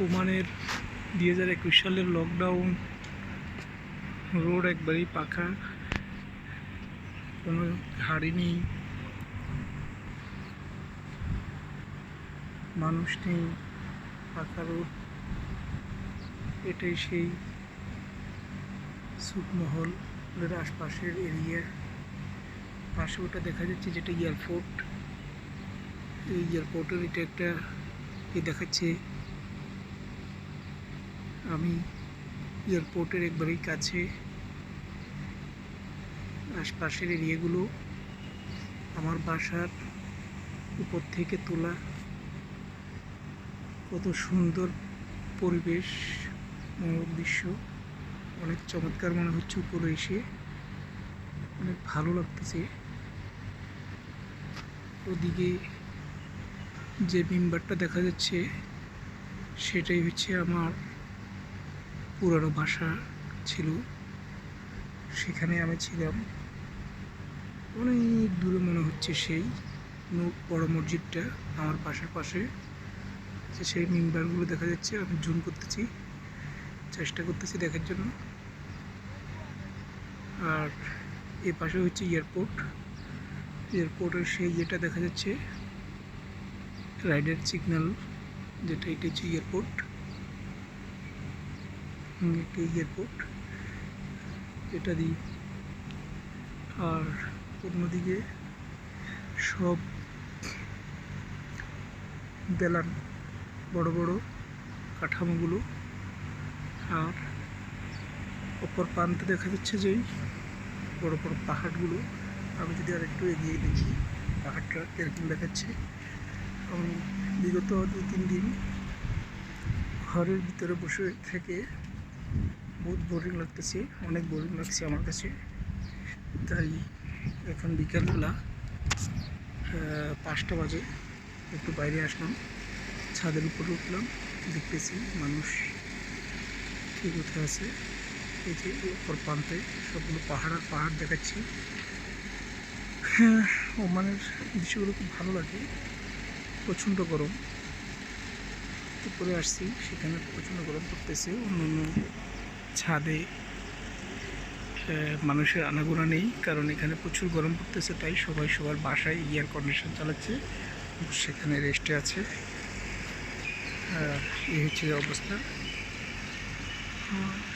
ওমানের দুই হাজার একুশ সালের লকডাউন রোড একবারেই পাখা। কোনো হাড়ি নেই। মানুষ নেই। পাখা রোড। এটাই সেই সুকমহলের আশপাশের এরিয়া পাশে ওটা দেখা যাচ্ছে যেটা এয়ারপোর্ট এই এয়ারপোর্টের এটা একটা এ দেখাচ্ছে আমি এয়ারপোর্টের একবারেই কাছে। আশপাশের এরিয়াগুলো আমার বাসার উপর থেকে তোলা। কত সুন্দর পরিবেশ, মনোরম দৃশ্য। অনেক চমৎকার মনে হচ্ছে উপরে এসে। অনেক ভালো লাগতেছে। ওদিকে যে মেম্বারটা দেখা যাচ্ছে, সেটাই হচ্ছে আমার পুরানো বাসা ছিল, সেখানে আমি ছিলাম। অনেক দূরে মনে হচ্ছে সেই বড় মসজিদটা আমার পাশের পাশে। যে সেই মেম্বারগুলো দেখা যাচ্ছে, আমি জুম করতেছি, চেষ্টা করতেছি দেখার জন্য। আর এ পাশে হচ্ছে এয়ারপোর্ট। এয়ারপোর্টের সেই ইয়েটা দেখা যাচ্ছে, রাইডার সিগন্যাল, যেটা এটা হচ্ছে এয়ারপোর্ট। একটা এয়ারপোর্ট এটা দিই। আর অন্যদিকে সব দেলান বড় বড় কাঠামোগুলো আর অপর প্রান্তে দেখা যাচ্ছে যে বড় বড় পাহাড়গুলো। আমি যদি আর একটু এগিয়ে দেখি পাহাড়টা এরকম দেখাচ্ছে। আমি বিগত দু তিন দিন ঘরের ভিতরে বসে থেকে বহুত বোরিং লাগতেছে, অনেক বোরিং লাগছে আমার কাছে। তাই এখন বিকালবেলা পাঁচটা বাজে, একটু বাইরে আসলাম, ছাদের উপরে উঠলাম, দেখতেছি মানুষ কি কোথায় আছে। এই যে উপর প্রান্তে সবগুলো পাহাড় আর পাহাড় দেখাচ্ছি। হ্যাঁ ওমানের দৃশ্যগুলো খুব ভালো লাগে, প্রচণ্ড গরম। উপরে আসছি, সেখানে প্রচণ্ড গরম পড়তেছে অন্য অন্য ছাদে মানুষের আনাগোনা নেই, কারণ এখানে প্রচুর গরম পড়তেছে, তাই সবাই সবার বাসায় এয়ার কন্ডিশন চালাচ্ছে, সেখানে রেস্টে আছে। এই হচ্ছে অবস্থা।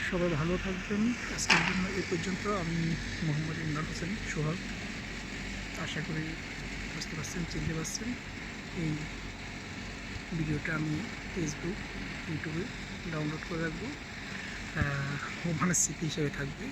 সবাই ভালো থাকবেন। আজকের জন্য এ পর্যন্ত। আমি মোহাম্মদ ইমরান হোসেন, সোহাগ। আশা করি বুঝতে পারছেন, চিনতে পারছেন। এই ভিডিওটা আমি ফেসবুক ইউটিউবে ডাউনলোড করে রাখব। ওখানে স্মৃতি হিসেবে থাকবে।